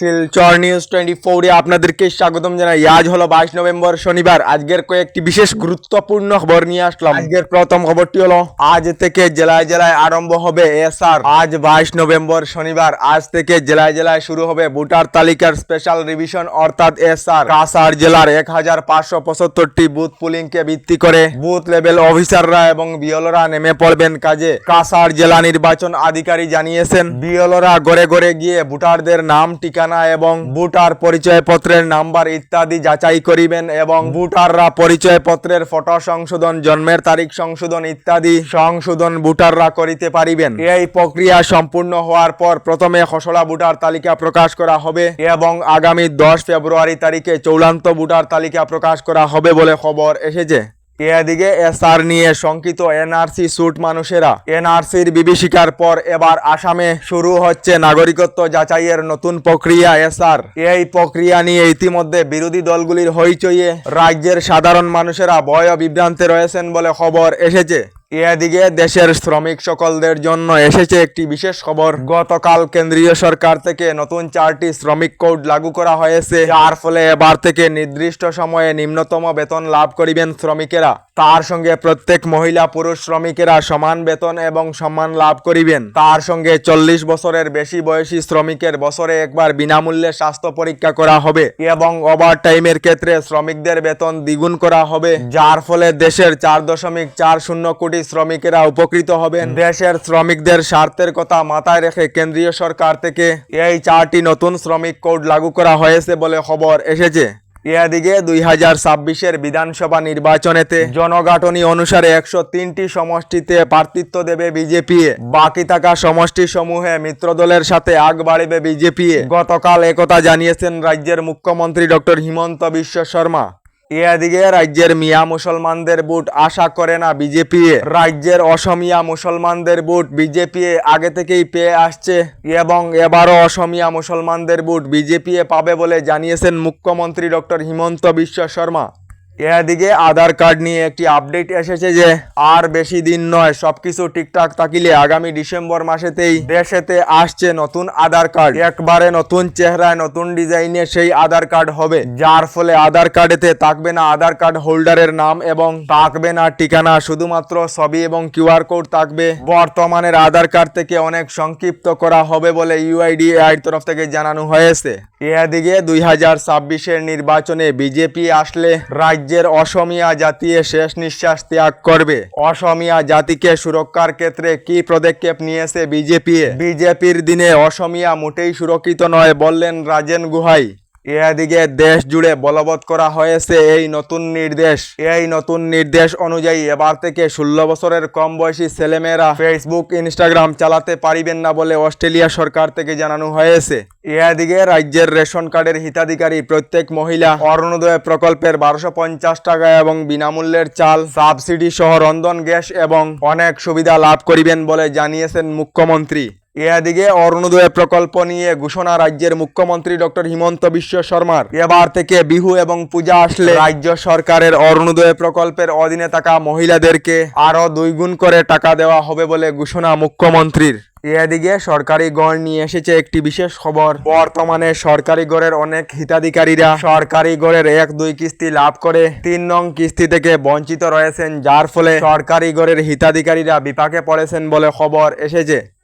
Silchar news twenty ফোরে আপনাদেরকে স্বাগতম জানাই। আজ হলো বাইশ নভেম্বর, শনিবার। আজকের কয়েকটি বিশেষ গুরুত্বপূর্ণ খবর নিয়ে আসলাম। আজকের প্রথম খবরটি হলো, আজ থেকে জেলায় জেলায় আরম্ভ হবে এসআর আজ বাইশ নভেম্বর, শনিবার। আজ থেকে জেলায় জেলায় শুরু হবে ভোটার তালিকার স্পেশাল রিভিশন অর্থাৎ এসআর কাসার জেলার এক হাজার পাঁচশো পঁচাত্তরটি বুথ পুলিং কে ভিত্তি করে বুথ লেভেল অফিসাররা এবং বিএলরা নেমে পড়বেন কাজে। কাসার জেলা নির্বাচন আধিকারী জানিয়েছেন বিএলরা ঘরে ঘরে গিয়ে ভোটারদের নাম ঠিকানা এবং ভোটার পরিচয়পত্রের নাম্বার ইত্যাদি যাচাই করিবেন এবং ভোটাররা পরিচয়পত্রের ফটো সংশোধন, জন্মের তারিখ সংশোধন ইত্যাদি সংশোধন ভোটাররা করিতে পারিবেন। এই প্রক্রিয়া সম্পূর্ণ হওয়ার পর প্রথমে খসড়া ভোটার তালিকা প্রকাশ করা হবে এবং আগামী দশ ফেব্রুয়ারি তারিখে চূড়ান্ত ভোটার তালিকা প্রকাশ করা হবে বলে খবর এসেছে। এদিকে এসআর নিয়ে শঙ্কিত এনআরসি স্যুট মানুষেরা। এনআরসির বিভীষিকার পর এবার আসামে শুরু হচ্ছে নাগরিকত্ব যাচাইয়ের নতুন প্রক্রিয়া এসআর। এই প্রক্রিয়া নিয়ে ইতিমধ্যে বিরোধী দলগুলির হইচইয়ে রাজ্যের সাধারণ মানুষেরা ভয় বিভ্রান্তে রয়েছেন বলে খবর এসেছে। এদিকে দেশের শ্রমিক সকলদের জন্য এসেছে একটি বিশেষ খবর। গতকাল কেন্দ্রীয় সরকার থেকে নতুন চারটি শ্রমিক কোড লাগু করা হয়েছে। যার ফলে এবার থেকে নির্দিষ্ট সময়ে নিম্নতম বেতন লাভ করিবেন শ্রমিকেরা। তার সঙ্গে প্রত্যেক মহিলা পুরুষ শ্রমিকেরা সমান বেতন এবং সম্মান লাভ করিবেন। তার সঙ্গে চল্লিশ বছরের বেশি বয়সী শ্রমিকের বছরে একবার বিনামূল্যে স্বাস্থ্য পরীক্ষা করা হবে এবং ওভার টাইমের ক্ষেত্রে শ্রমিকদের বেতন দ্বিগুণ করা হবে, যার ফলে দেশের চার দশমিক চার শূন্য কোটি শ্রমিকেরা উপকৃত হবেন। দেশের শ্রমিকদের স্বার্থের কথা মাথায় রেখে কেন্দ্রীয় সরকার থেকে এই চারটি নতুন শ্রমিক কোড লাগু করা হয়েছে বলে খবর এসেছে। এদিকে দুই হাজার ছাব্বিশের বিধানসভা নির্বাচনেতে জনগাঠনি অনুসারে একশো তিনটি সমষ্টিতে প্রার্থিত্ব দেবে বিজেপি। বাকি থাকা সমষ্টি সমূহে মিত্র দলের সাথে আগ বাড়িবে বিজেপি। গতকাল একথা জানিয়েছেন রাজ্যের মুখ্যমন্ত্রী ডক্টর হিমন্ত বিশ্ব শর্মা। এদিকে রাজ্যের মিয়া মুসলমানদের ভোট আশা করে না বিজেপি। রাজ্যের অসমিয়া মুসলমানদের ভোট বিজেপি আগে থেকেই পেয়ে আসছে এবং এবারও অসমিয়া মুসলমানদের ভোট বিজেপি পাবে বলে জানিয়েছেন মুখ্যমন্ত্রী ডক্টর হিমন্ত বিশ্ব শর্মা। এদিকে আধার কার্ড নিয়ে একটি আপডেট এসেছে যে আর বেশি দিন নয়, সবকিছু ঠিকঠাক থাকিলে আগামী ডিসেম্বর মাসেতেই দেশেতে আসছে নতুন আধার কার্ড। একবারে নতুন চেহারায় নতুন ডিজাইনে সেই আধার কার্ড হবে। যার ফলে আধার কার্ডেতে থাকবে না আধার কার্ড হোল্ডারের নাম এবং থাকবে না ঠিকানা, শুধুমাত্র ছবি এবং কিউআর কোড থাকবে। বর্তমানের আধার কার্ড থেকে অনেক সংক্ষিপ্ত করা হবে বলে ইউআইডিআই তরফ থেকে জানানো হয়েছে। এদিকে দুই হাজার ছাব্বিশের নির্বাচনে বিজেপি আসলে রাজ্যের অসমীয়া জাতি শেষ নিঃশ্বাস ত্যাগ করবে। অসমীয়া জাতিকে সুরক্ষার ক্ষেত্রে কি পদক্ষেপ নিয়েছে বিজেপি? বিজেপির দিনে অসমীয়া মোটেই সুরক্ষিত নয় বললেন রাজেন গুহাই। এদিকে দেশ জুড়ে বলবৎ করা হয়েছে এই নতুন নির্দেশ। এই নতুন নির্দেশ অনুযায়ী এবার থেকে ষোলো বছরের কম বয়সী ছেলেমেয়েরা ফেসবুক ইনস্টাগ্রাম চালাতে পারিবেন না বলে অস্ট্রেলিয়া সরকার থেকে জানানো হয়েছে। এদিকে রাজ্যের রেশন কার্ডের হিতাধিকারী প্রত্যেক মহিলা অরুণোদয় প্রকল্পের বারোশো পঞ্চাশ টাকা এবং বিনামূল্যের চাল, সাবসিডি সহ রন্ধন গ্যাস এবং অনেক সুবিধা লাভ করিবেন বলে জানিয়েছেন মুখ্যমন্ত্রী। এদিকে অরুণোদয় প্রকল্প নিয়ে ঘোষণা রাজ্যের মুখ্যমন্ত্রী ডক্টর হিমন্ত বিশ্ব শর্মার। এবার থেকে বিহু এবং পূজা আসলে রাজ্য সরকারের অরুণোদয় প্রকল্পের অধীনে থাকা মহিলাদেরকে আরও দুই গুণ করে টাকা দেওয়া হবে বলে ঘোষণা মুখ্যমন্ত্রীর। এদিকে সরকারি গড় নিয়ে এসেছে একটি বিশেষ খবর। বর্তমানে সরকারি গড়ের অনেক হিতাধিকারীরা সরকারি গড়ের এক দুই কিস্তি লাভ করে তিন নং কিস্তি থেকে বঞ্চিত রয়েছেন, যার ফলে সরকারি গড়ের হিতাধিকারীরা বিপাকে পড়েছেন বলে খবর এসেছে।